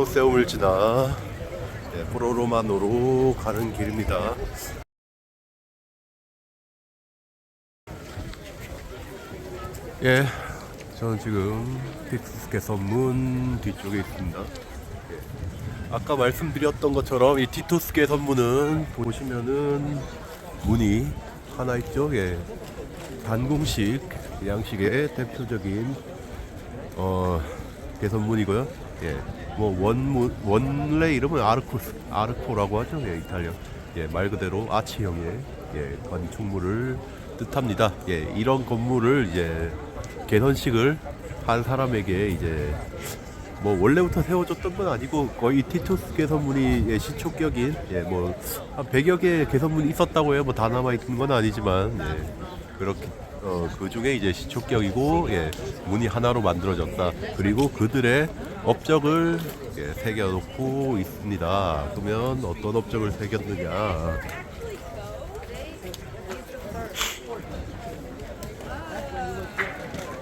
콜로세움을 지나 네, 포로로마노로 가는 길입니다. 예, 저는 지금 티투스케 선문 뒤쪽에 있습니다. 예. 아까 말씀드렸던 것처럼 이 티투스케 선문은 보시면은 문이 하나 있죠. 예. 단공식 양식의 대표적인 어 개선문이고요. 예. 뭐 원문 원래 이름은 아르코스 아르코라고 하죠. 예, 이탈리아. 예, 말 그대로 아치형의 예, 건축물을 뜻합니다. 예, 이런 건물을 이제 개선식을 한 사람에게 이제 뭐 원래부터 세워줬던 건 아니고 거의 티투스 개선문이 예, 시초격인 예, 뭐한 100여 개 개선문이 있었다고 해요. 뭐 다 남아 있는 건 아니지만 예, 그렇게 어, 그 중에 이제 시초격이고 예, 문이 하나로 만들어졌다. 그리고 그들의 업적을 예, 새겨놓고 있습니다. 그러면 어떤 업적을 새겼느냐?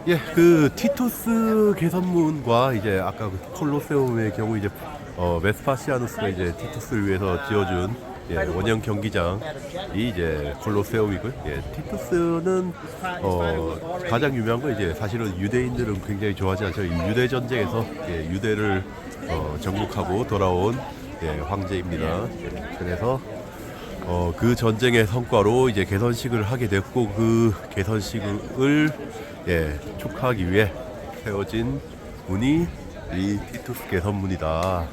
예, 그 티투스 개선문과 이제 아까 그 콜로세움의 경우 이제 어, 베스파시아누스가 이제 티투스를 위해서 지어준 예, 원형 경기장이 이제 콜로세움이고요. 예, 티투스는 어, 가장 유명한 건 이제 사실은 유대인들은 굉장히 좋아하지 않죠. 이 유대 전쟁에서 예, 유대를 어, 정복하고 돌아온 예, 황제입니다. 예, 그래서 어, 그 전쟁의 성과로 이제 개선식을 하게 됐고 그 개선식을 예, 축하하기 위해 세워진 문이 이 티투스 개선문이다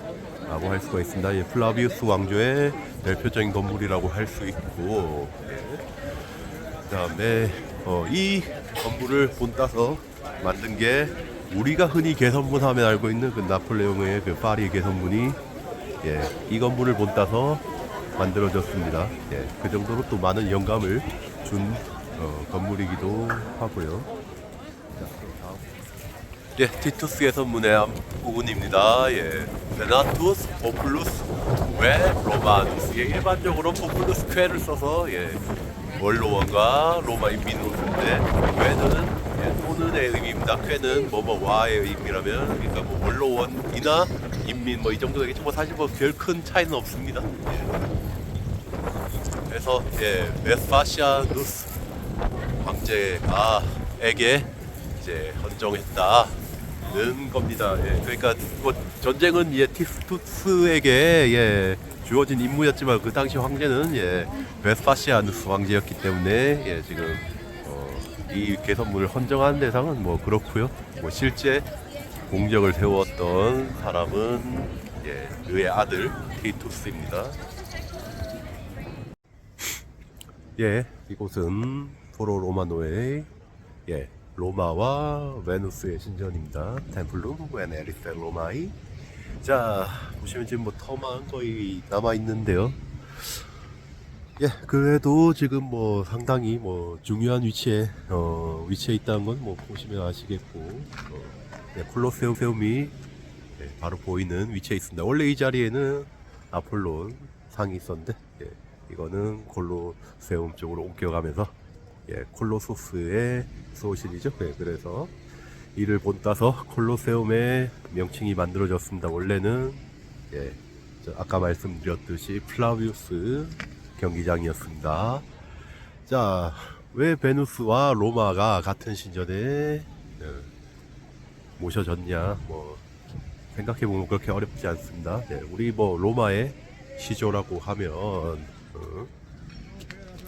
라고 할 수가 있습니다. 예, 플라비우스 왕조의 대표적인 건물이라고 할 수 있고 예. 그다음에 어, 이 건물을 본따서 만든 게 우리가 흔히 개선문 하면 알고 있는 그 나폴레옹의 그 파리 개선문이 예, 이 건물을 본따서 만들어졌습니다. 예, 그 정도로 또 많은 영감을 준 어, 건물이기도 하고요. 예, 티투스 개선문의 한 부분입니다. 예, 베나투스 포플루스 웨 로마누스. 예, 일반적으로 포플루스 퀘를 써서 예, 원로원과 로마 인민으로 쓰는데 웨는 예, 또는의 의미입니다. 퀘는 뭐뭐와의 의미라면 그러니까 뭐 원로원이나 인민 뭐 이 정도 되겠죠. 뭐 사실 뭐 별 큰 차이는 없습니다. 예. 그래서 예, 베스파시아누스 황제가 에게 이제 헌정했다 는 겁니다. 예, 그러니까 뭐 전쟁은 예, 티투스에게 예, 주어진 임무였지만 그 당시 황제는 예, 베스파시아누스 황제였기 때문에 예, 지금 어, 이 개선문을 헌정한 대상은 뭐 그렇고요. 뭐 실제 공적을 세웠던 사람은 예, 그의 아들 티투스입니다. 예, 이곳은 포로 로마노의 예, 로마와 베누스의 신전입니다. 템플룸 베네리세 로마이. 자, 보시면 지금 뭐 터만 거의 남아 있는데요. 예, 그래도 지금 뭐 상당히 뭐 중요한 위치에 어, 위치에 있다는 건 뭐 보시면 아시겠고, 어, 예, 콜로세움이 예, 바로 보이는 위치에 있습니다. 원래 이 자리에는 아폴론 상이 있었는데, 예, 이거는 콜로세움 쪽으로 옮겨가면서 예, 콜로소스의 소신이죠. 예, 그래서 이를 본따서 콜로세움의 명칭이 만들어졌습니다. 원래는 예, 저 아까 말씀드렸듯이 플라비우스 경기장이었습니다. 자, 왜 베누스와 로마가 같은 신전에 예, 모셔졌냐? 뭐 생각해 보면 그렇게 어렵지 않습니다. 예, 우리 뭐 로마의 시조라고 하면 어,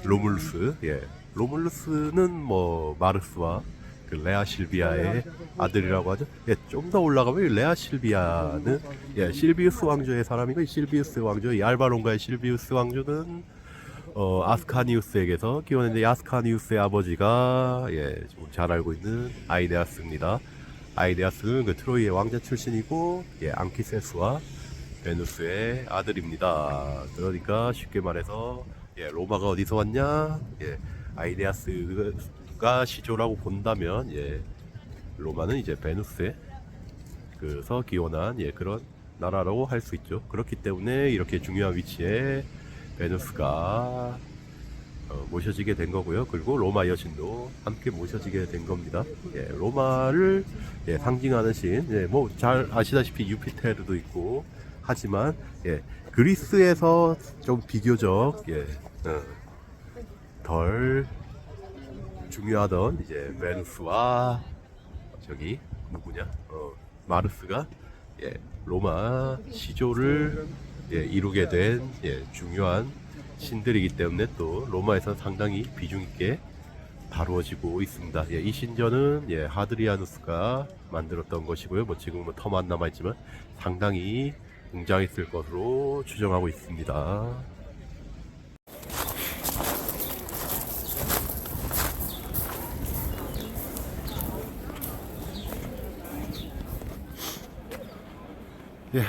로물루스, 예, 로물루스는 뭐 마르스와 그 레아 실비아의 아들이라고 하죠. 예, 좀 더 올라가면 이 레아 실비아는 예, 실비우스 왕조의 사람이고 이 실비우스 왕조, 이 알바론가의 실비우스 왕조는 어, 아스카니우스에게서 기원했는데 이 아스카니우스의 아버지가 예, 좀잘 알고 있는 아이데아스입니다. 아이데아스는 그 트로이의 왕자 출신이고 예, 앙키세스와 베누스의 아들입니다. 그러니까 쉽게 말해서 예, 로마가 어디서 왔냐? 예, 아이데아스가 시조라고 본다면 예, 로마는 이제 베누스에 그래서 기원한 예, 그런 나라라고 할 수 있죠. 그렇기 때문에 이렇게 중요한 위치에 베누스가 어, 모셔지게 된 거고요. 그리고 로마 여신도 함께 모셔지게 된 겁니다. 예, 로마를 예, 상징하는 신, 예, 뭐 잘 아시다시피 유피테르도 있고 하지만 예, 그리스에서 좀 비교적 예, 어, 덜 중요하던 이제 베누스와 저기 누구냐 어, 마르스가 예, 로마 시조를 예, 이루게 된 예, 중요한 신들이기 때문에 또 로마에서 상당히 비중 있게 다루어지고 있습니다. 예, 이 신전은 예, 하드리아누스가 만들었던 것이고요. 뭐 지금 뭐 터만 남아 있지만 상당히 웅장했을 것으로 추정하고 있습니다. 예,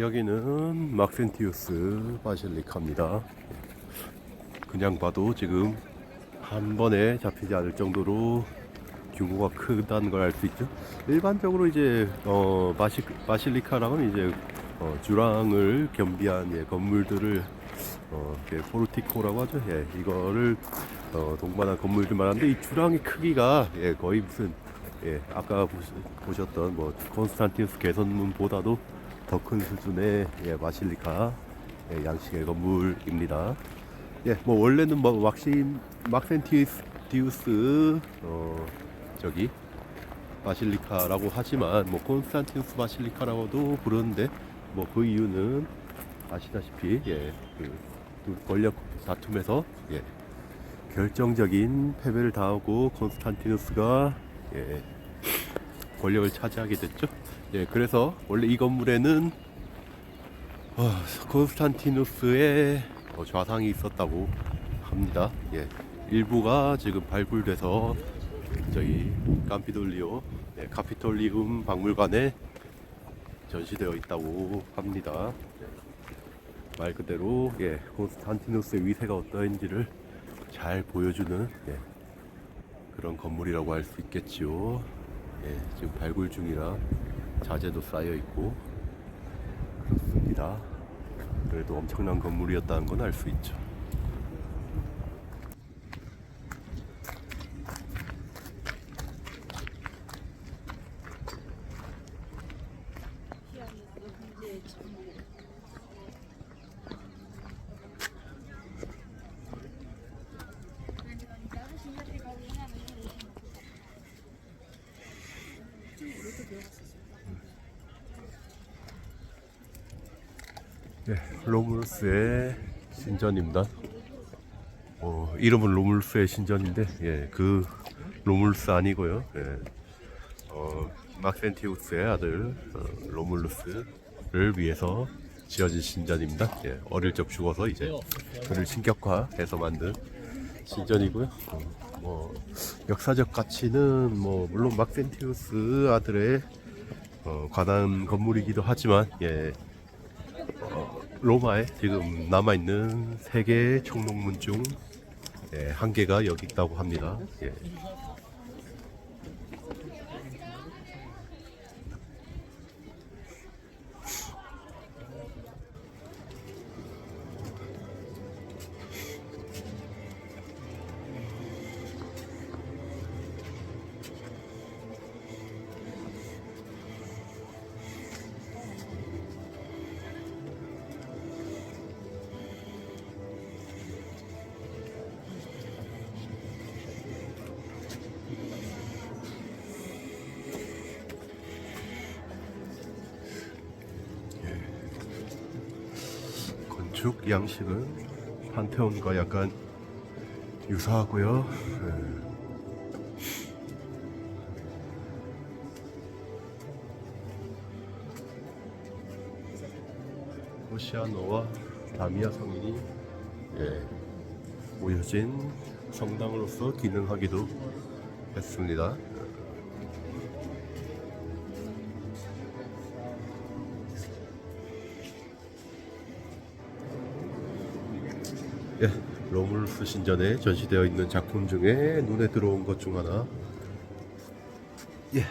여기는 막센티우스 바실리카입니다. 그냥 봐도 지금 한 번에 잡히지 않을 정도로 규모가 크다는 걸 알 수 있죠. 일반적으로 이제 어 바시, 바실리카랑은 이제 어, 주랑을 겸비한 예, 건물들을 어, 포르티코라고 하죠. 예, 이거를 어, 동반한 건물들 말하는데 이 주랑의 크기가 예, 거의 무슨 예, 아까 보셨던 뭐 콘스탄티누스 개선문보다도 더 큰 수준의 예, 바실리카 예, 양식의 건물입니다. 예, 뭐 원래는 뭐 막신 막센티우스 어 저기 바실리카라고 하지만 뭐 콘스탄티누스 바실리카라고도 부르는데 뭐 그 이유는 아시다시피 예, 그, 그 권력 다툼에서 예, 결정적인 패배를 당하고 콘스탄티누스가 예, 권력을 차지하게 됐죠. 예, 그래서 원래 이 건물에는 어, 콘스탄티누스의 어, 좌상이 있었다고 합니다. 예, 일부가 지금 발굴돼서 저희 깜피돌리오 예, 카피톨리움 박물관에 전시되어 있다고 합니다. 예, 말 그대로 예, 콘스탄티누스의 위세가 어떠한지를 잘 보여주는 예, 그런 건물이라고 할 수 있겠지요. 예, 지금 발굴 중이라 자재도 쌓여 있고 그렇습니다. 그래도 엄청난 건물이었다는 건 알 수 있죠. 네, 로물스의 신전입니다. 어, 이름은 로물스의 신전인데, 예, 그 로물스 아니고요. 예, 어, 막센티우스의 아들 어, 로물루스를 위해서 지어진 신전입니다. 예, 어릴 적 죽어서 이제 그를 신격화해서 만든 신전이고요. 어, 뭐 역사적 가치는 뭐 물론 막센티우스 아들의 어, 관한 건물이기도 하지만 예, 어, 로마에 지금 남아있는 세 개의 청록문 중 예, 한 개가 여기 있다고 합니다. 예. 건축 양식은 판테온과 약간 유사하고요. 예. 오시아노와 다미아 성인이 예, 모여진 성당으로서 기능하기도 했습니다. 로물루스 신전에 전시되어 있는 작품 중에 눈에 들어온 것 중 하나, 예,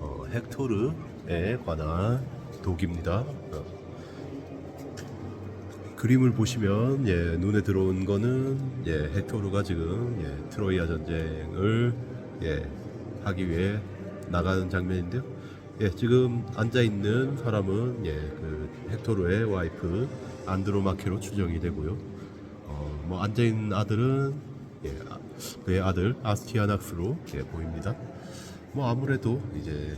어, 헥토르에 관한 독입니다. 어, 그림을 보시면 예, 눈에 들어온 거는 예, 헥토르가 지금 예, 트로이아 전쟁을 예, 하기 위해 나가는 장면인데요. 예, 지금 앉아 있는 사람은 예, 그 헥토르의 와이프 안드로마케로 추정이 되고요. 어, 뭐 앉아 있는 아들은 예, 아- 그의 아들 아스티아낙스로 예, 보입니다. 뭐 아무래도 이제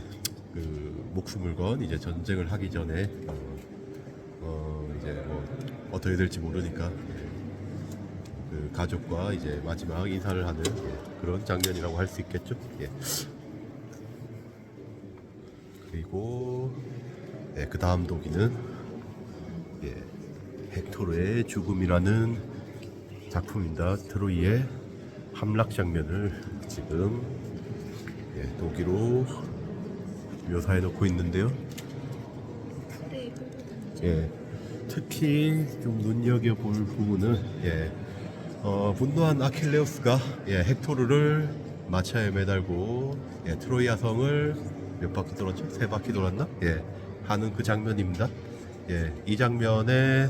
그 목숨을 건 이제 전쟁을 하기 전에 어, 어 이제 뭐 어떻게 될지 모르니까 예, 그 가족과 이제 마지막 인사를 하는 예, 그런 장면이라고 할 수 있겠죠. 예. 그리고 예, 그 다음 독기는 예, 헥토르의 죽음이라는 작품입니다. 트로이의 함락 장면을 지금 예, 독기로 묘사해 놓고 있는데요. 예, 특히 좀 눈여겨 볼 부분은 예, 어, 분노한 아킬레우스가 예, 헥토르를 마차에 매달고 예, 트로이아 성을 몇 바퀴 돌았죠? 세 바퀴 돌았나? 예, 하는 그 장면입니다. 예, 이 장면에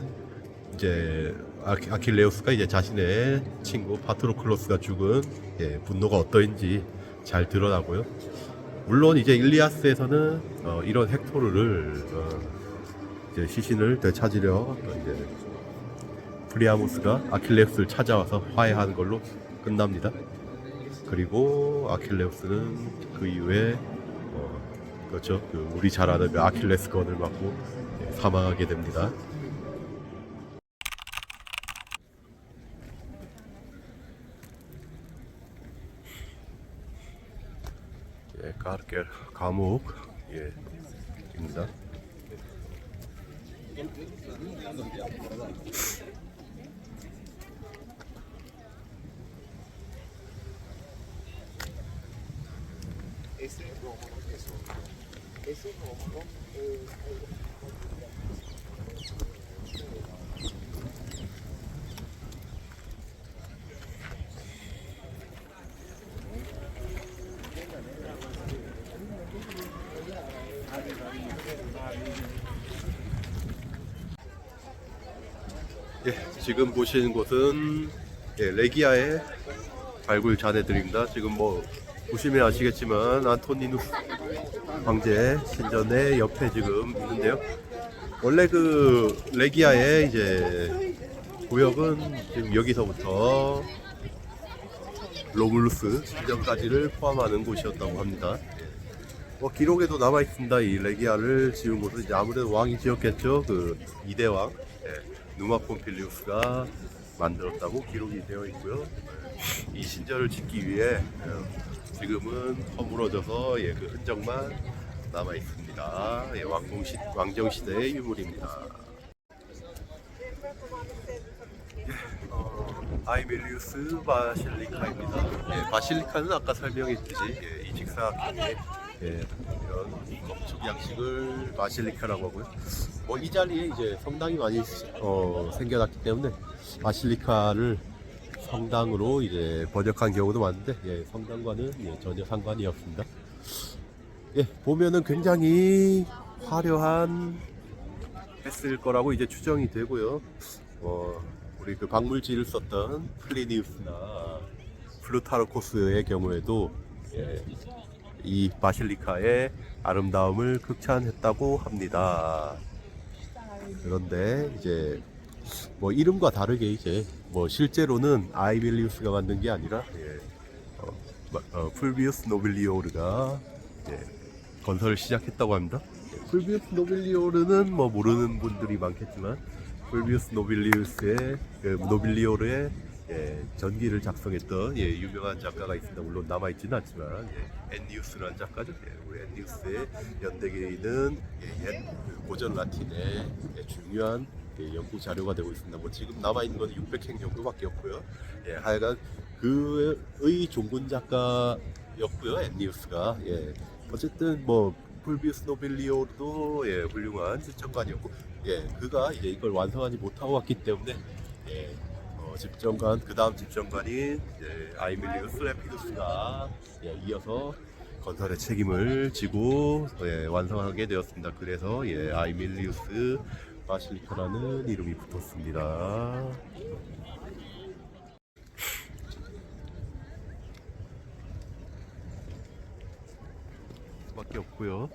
이제 아키- 아킬레우스가 이제 자신의 친구 파트로클로스가 죽은 예, 분노가 어떠인지 잘 드러나고요. 물론 이제 일리아스에서는 어, 이런 헥토르를 어, 이제 시신을 되찾으려 어, 이제 프리아모스가 아킬레우스를 찾아와서 화해하는 걸로 끝납니다. 그리고 아킬레우스는 그 이후에 어, 그렇죠. 그 우리 잘 아는 그 아킬레스 건을 맞고 예, 사망하게 됩니다. 감옥 예, 입니다. 예, 지금 보시는 곳은 예, 레기아의 발굴 잔해들입니다. 지금 뭐 보시면 아시겠지만 안토니누스 황제 신전의 옆에 지금 있는데요. 원래 그 레기아의 이제 구역은 지금 여기서부터 로물루스 신전까지를 포함하는 곳이었다고 합니다. 뭐 기록에도 남아 있습니다. 이 레기아를 지은 곳은 이제 아무래도 왕이 지었겠죠. 그 이대 왕 예, 누마 폼필리우스가 만들었다고 기록이 되어 있고요. 이 신전을 짓기 위해 어, 지금은 허물어져서 예, 그 흔적만 남아 있습니다. 예, 왕궁 시 왕정 시대의 유물입니다. 아이벨리우스 바실리카입니다. 예, 바실리카는 아까 설명했듯이 예, 이 직사각형의 예, 이런 건축 양식을 바실리카라고 하고요. 뭐 이 자리에 이제 성당이 많이 어, 생겨났기 때문에 바실리카를 성당으로 이제 번역한 경우도 많은데 예, 성당과는 예, 전혀 상관이 없습니다. 예, 보면은 굉장히 화려한 했을 거라고 이제 추정이 되고요. 어, 우리 그 박물지를 썼던 플리니우스나 플루타르코스의 경우에도 예, 이 바실리카의 아름다움을 극찬했다고 합니다. 그런데 이제 뭐 이름과 다르게 이제 뭐 실제로는 아이빌리우스가 만든 게 아니라 예, 어, 마- 어, 풀비우스 노빌리오르가 예, 건설을 시작했다고 합니다. 예, 풀비우스 노빌리오르는 뭐 모르는 분들이 많겠지만 풀비우스 노빌리우스의 그 노빌리오르의 예, 전기를 작성했던 예, 유명한 작가가 있습니다. 물론 남아 있지는 않지만 예, 엔니우스라는 작가죠. 예, 우리 엔니우스의 연대기에 있는 예, 옛 고전 라틴의 예, 중요한 예, 연구 자료가 되고 있습니다. 뭐 지금 남아 있는 건 600행 정도밖에 없고요. 예, 하여간 그의 종군 작가였고요. 엔니우스가 예, 어쨌든 뭐 풀비우스 노빌리오도 예, 훌륭한 집정관이었고 예, 그가 이제 이걸 완성하지 못하고 왔기 때문에 예, 어, 집정관 그 다음 집정관인 이제 아이밀리우스 레피두스가 예, 이어서 건설의 책임을 지고 예, 완성하게 되었습니다. 그래서 예, 아이밀리우스 바실리카라는 이름이 붙었습니다. 밖에 없고요.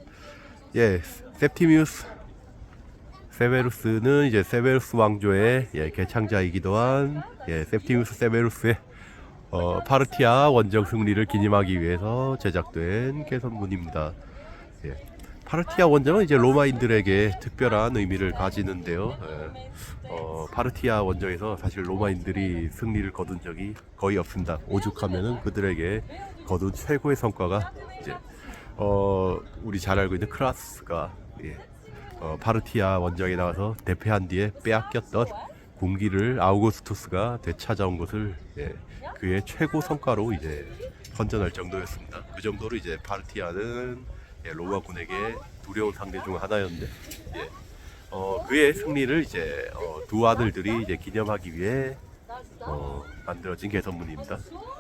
예, septimius 세베루스는 이제 세베루스 왕조의 예, 개창자이기도 한 예, septimius 세베루스의 어, 파르티아 원정 승리를 기념하기 위해서 제작된 개선문입니다. 예, 파르티아 원정은 이제 로마인들에게 특별한 의미를 가지는데요. 예, 어, 파르티아 원정에서 사실 로마인들이 승리를 거둔 적이 거의 없습니다. 오죽하면은 그들에게 거둔 최고의 성과가 이제 어, 우리 잘 알고 있는 크라스가 예, 어, 파르티아 원정에 나와서 대패한 뒤에 빼앗겼던 군기를 아우구스투스가 되찾아온 것을 예, 그의 최고 성과로 이제 선전할 정도였습니다. 그 정도로 이제 파르티아는 예, 로마군에게 두려운 상대 중 하나였는데 예, 어, 그의 승리를 이제 어, 두 아들들이 이제 기념하기 위해 어, 만들어진 개선문입니다.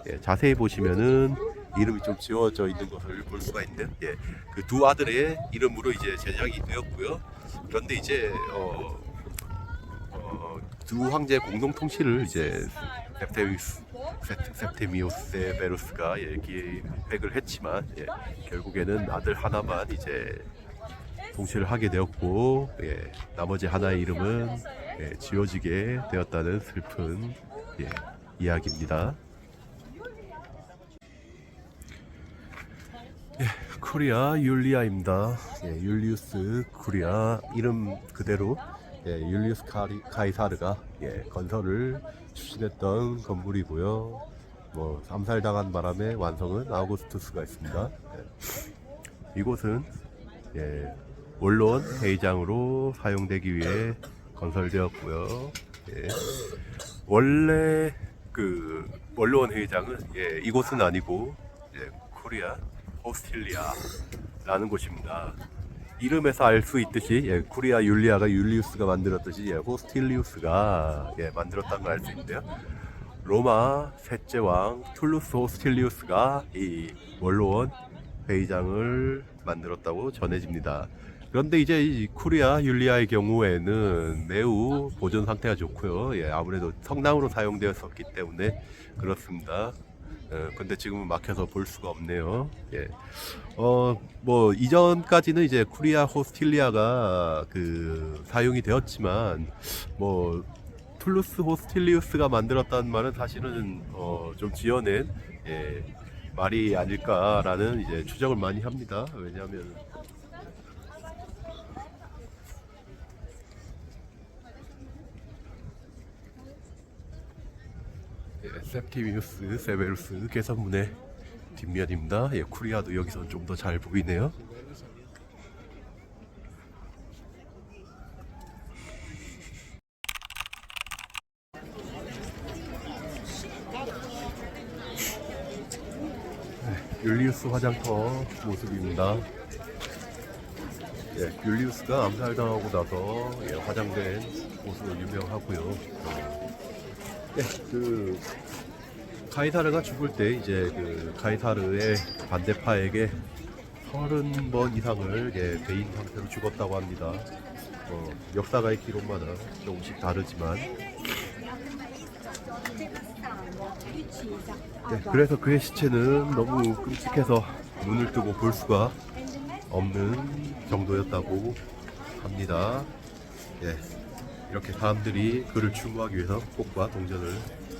예, 자세히 보시면은 이름이 좀 지워져 있는 것을 볼 수가 있는데, 예, 그 두 아들의 이름으로 이제 제작이 되었고요. 그런데 이제 어, 어, 두 황제 공동 통치를 이제 septemius, septimius 세베루스가 예, 기획을 했지만 예, 결국에는 아들 하나만 이제 통치를 하게 되었고 예, 나머지 하나의 이름은 예, 지워지게 되었다는 슬픈 예, 이야기입니다. 예, 코리아 율리아입니다. 예, 율리우스 코리아 이름 그대로 예, 율리우스 카리, 카이사르가 예, 건설을 추진했던 건물이고요. 뭐 암살당한 바람에 완성은 아우구스투스가 있습니다. 예. 이곳은 예, 원로원 회의장으로 사용되기 위해 건설되었고요. 예. 원래 그 원로원 회의장은 예, 이곳은 아니고 예, 코리아 호스틸리아라는 곳입니다. 이름에서 알 수 있듯이 예, 코리아 율리아가 율리우스가 만들었듯이 예, 호스틸리우스가 예, 만들었다는 걸 알 수 있는데요. 로마 셋째 왕 툴루스 호스틸리우스가 이 원로원 회의장을 만들었다고 전해집니다. 그런데 이제 이 코리아 율리아의 경우에는 매우 보존 상태가 좋고요. 예, 아무래도 성당으로 사용되었었기 때문에 그렇습니다. 예, 근데 지금은 막혀서 볼 수가 없네요. 예. 어, 뭐, 이전까지는 이제 코리아 호스틸리아가 그 사용이 되었지만, 뭐, 툴루스 호스틸리우스가 만들었다는 말은 사실은 어, 좀 지어낸 예, 말이 아닐까라는 이제 추정을 많이 합니다. 왜냐하면 예, septimius 세베루스 개선문의 뒷면입니다. 예, 쿠리아도 여기서 좀더 잘 보이네요. 율리우스 화장터 모습입니다. 예, 율리우스가 암살당하고 나서 예, 화장된 곳으로 유명하고요. 예, 그 카이사르가 죽을 때 이제 그 카이사르의 반대파에게 30번 이상을 예, 배인 상태로 죽었다고 합니다. 어, 역사가의 기록마다 조금씩 다르지만 네, 그래서 그의 시체는 너무 끔찍해서 눈을 뜨고 볼 수가 없는 정도였다고 합니다. 예, 이렇게 사람들이 그를 추모하기 위해서 꽃과 동전을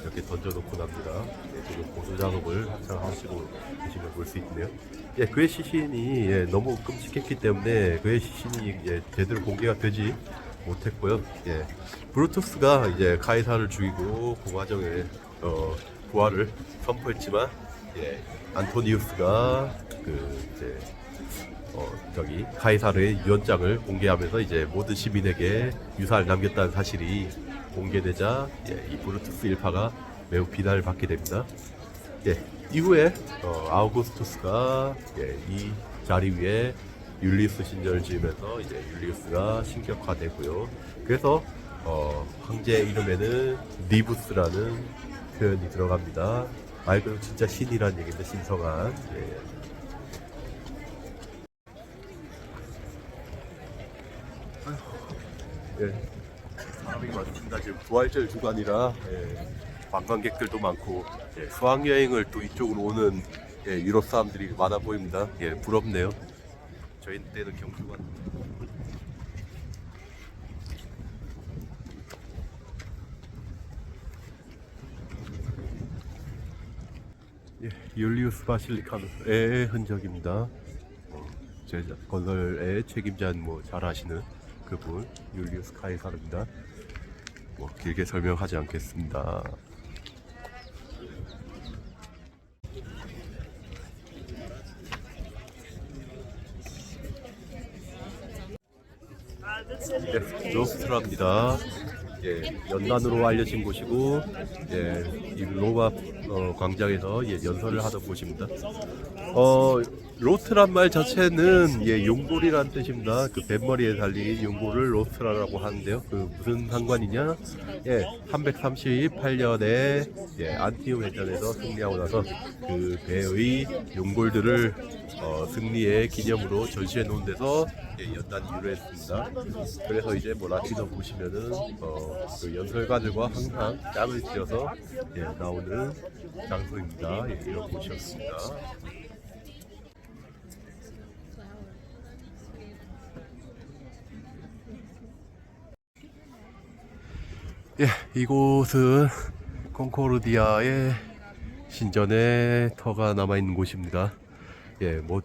이렇게 던져놓고 납니다. 예, 지금 보수 작업을 한창 하시고 계시면 볼 수 있네요. 예, 그의 시신이 예, 너무 끔찍했기 때문에 그의 시신이 예, 제대로 공개가 되지 못했고요. 예, 브루투스가 이제 카이사를 죽이고 그 과정에 어, 부활을 선포했지만 예, 안토니우스가 그 이제 어, 저기 카이사르의 유언장을 공개하면서 이제 모든 시민에게 유사를 남겼다는 사실이 공개되자 예, 이 브루투스 일파가 매우 비난을 받게 됩니다. 예, 이후에 어, 아우구스투스가 예, 이 자리 위에 율리우스 신전을 지으면서 이제 율리우스가 신격화되고요. 그래서 어, 황제 이름에는 니부스라는 표현이 들어갑니다. 말 그대로 진짜 신이란 얘기인데 신성한. 예. 예, 사람이 많습니다. 지금 부활절 주간이라 예, 관광객들도 많고 예, 수학여행을 또 이쪽으로 오는 예, 유럽 사람들이 많아 보입니다. 예, 부럽네요. 저희 때는 경주가 예, 율리우스 바실리카의 흔적입니다. 어, 제 건설의 책임자는 뭐잘 아시는 그분 율리우스 카이사르입니다. 뭐 길게 설명하지 않겠습니다. 예, 노스트라입니다. 예, 연단으로 알려진 곳이고, 예, 이 로마 어, 광장에서 예, 연설을 하던 곳입니다. 어, 로트란 말 자체는 예, 용골이란 뜻입니다. 그 뱃머리에 달린 용골을 로트라라고 하는데요. 그 무슨 상관이냐? 예, 338년에 예, 안티움 해전에서 승리하고 나서 그 배의 용골들을 어, 승리의 기념으로 전시해 놓은 데서 예, 연단 이 유래했습니다. 그래서 이제 뭐 라틴어 보시면은 어, 그 연설가들과 항상 짝을 지어서 예, 나오는 장소입니다. 예, 이런 곳이었습니다. 예, 이곳은 콩코르디아의 신전에 터가 남아 있는 곳입니다. 예, 뭐,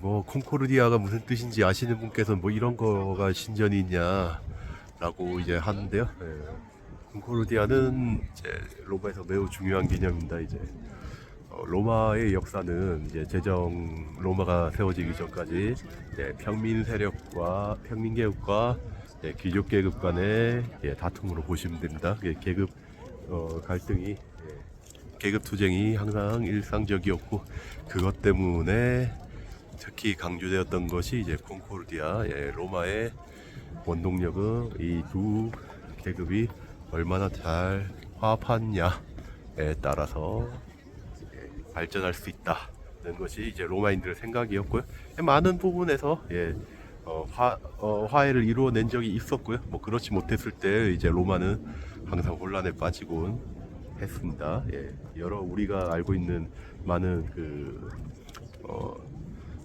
뭐 콩코르디아가 무슨 뜻인지 아시는 분께서는 뭐 이런 거가 신전이 있냐라고 이제 하는데요. 예, 콩코르디아는 이제 로마에서 매우 중요한 개념입니다. 이제 어, 로마의 역사는 이제 제정 로마가 세워지기 전까지 예, 평민 세력과 평민 계급과 예, 귀족 계급 간의 예, 다툼으로 보시면 됩니다. 예, 계급 어, 갈등이 예, 계급 투쟁이 항상 일상적이었고 그것 때문에 특히 강조되었던 것이 이제 콩코르디아 예, 로마의 원동력은 이 두 계급이 얼마나 잘 화합하느냐에 따라서 예, 발전할 수 있다는 것이 이제 로마인들의 생각이었고요. 예, 많은 부분에서 예, 어, 화, 어, 화해를 이루어낸 적이 있었고요. 뭐 그렇지 못했을 때 이제 로마는 항상 혼란에 빠지곤 했습니다. 예, 여러 우리가 알고 있는 많은 그, 어,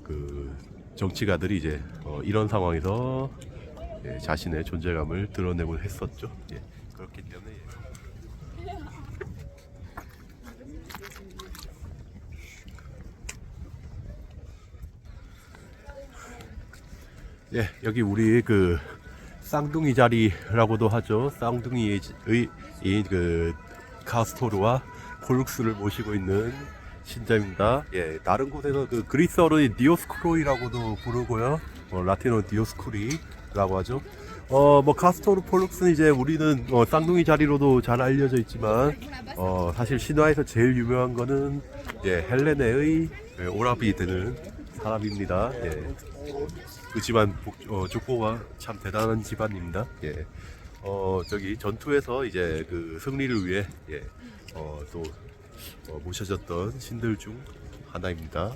그 정치가들이 이제 어, 이런 상황에서 예, 자신의 존재감을 드러내곤 했었죠. 예, 그렇기 때문에 예. 예, 여기 우리 그 쌍둥이 자리라고도 하죠. 쌍둥이의 이, 그 카스토르와 폴룩스를 모시고 있는 신자입니다. 예, 다른 곳에서 그 그리스어로 디오스크로이라고도 부르고요. 어, 라틴어 디오스쿠리라고 하죠. 어, 뭐 카스토르 폴룩스는 이제 우리는 어, 쌍둥이 자리로도 잘 알려져 있지만 어, 사실 신화에서 제일 유명한 거는 예, 헬레네의 예, 오라비 되는 사람입니다. 예. 그 집안 복- 어, 족보가 참 대단한 집안입니다. 예. 어, 저기 전투에서 이제 그 승리를 위해 예. 어, 또 어, 모셔졌던 신들 중 하나입니다.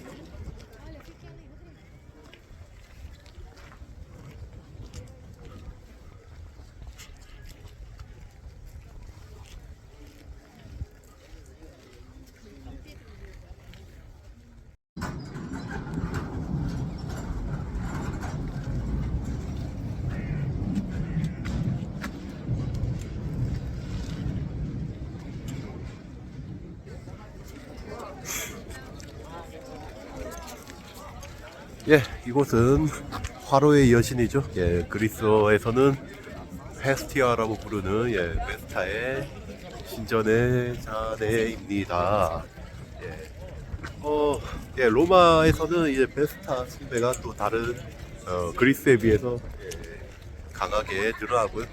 예, 이곳은 화로의 여신이죠. 예, 그리스어에서는 페스티아라고 부르는 예, 메스타의 신전의 자네입니다. 예, 어, 예, 로마에서는 이제 베스타 숭배가 또 다른 어, 그리스에 비해서 예, 강하게 늘어나고요.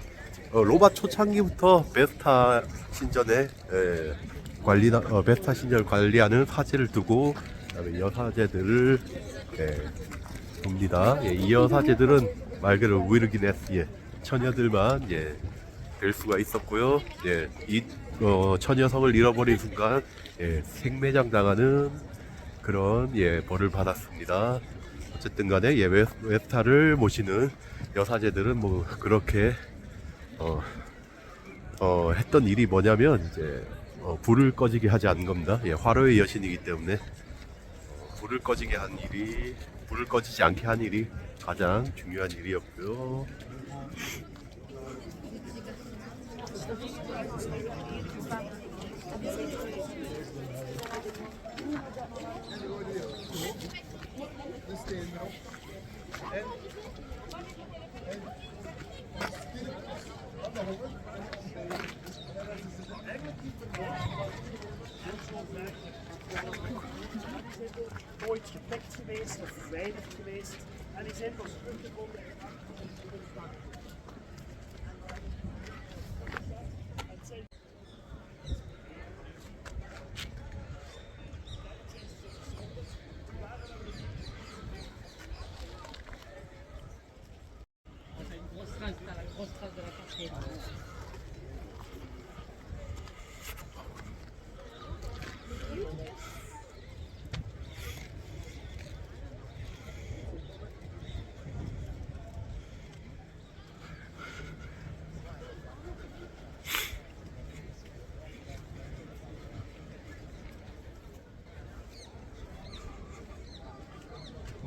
어, 로마 초창기부터 베스타 신전에 예, 관리 어, 베스타 신전을 관리하는 사제를 두고 그다음에 여사제들을 예, 둡니다. 예, 이 여사제들은 말 그대로 위르기네스 예, 처녀들만 예, 될 수가 있었고요. 예, 이 어, 처녀성을 잃어버린 순간 예, 생매장 당하는 그런 예, 벌을 받았습니다. 어쨌든 간에 예, 웨- 웨스타를 모시는 여사제들은 뭐 그렇게 어, 어, 했던 일이 뭐냐면 이제 어, 불을 꺼지게 하지 않은 겁니다. 예, 화로의 여신이기 때문에 어, 불을 꺼지게 한 일이 불을 꺼지지 않게 한 일이 가장 중요한 일이었고요. ooit gepikt geweest of verwijderd geweest. En die zijn pas teruggevonden in 1885.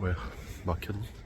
뭐야 막혔니?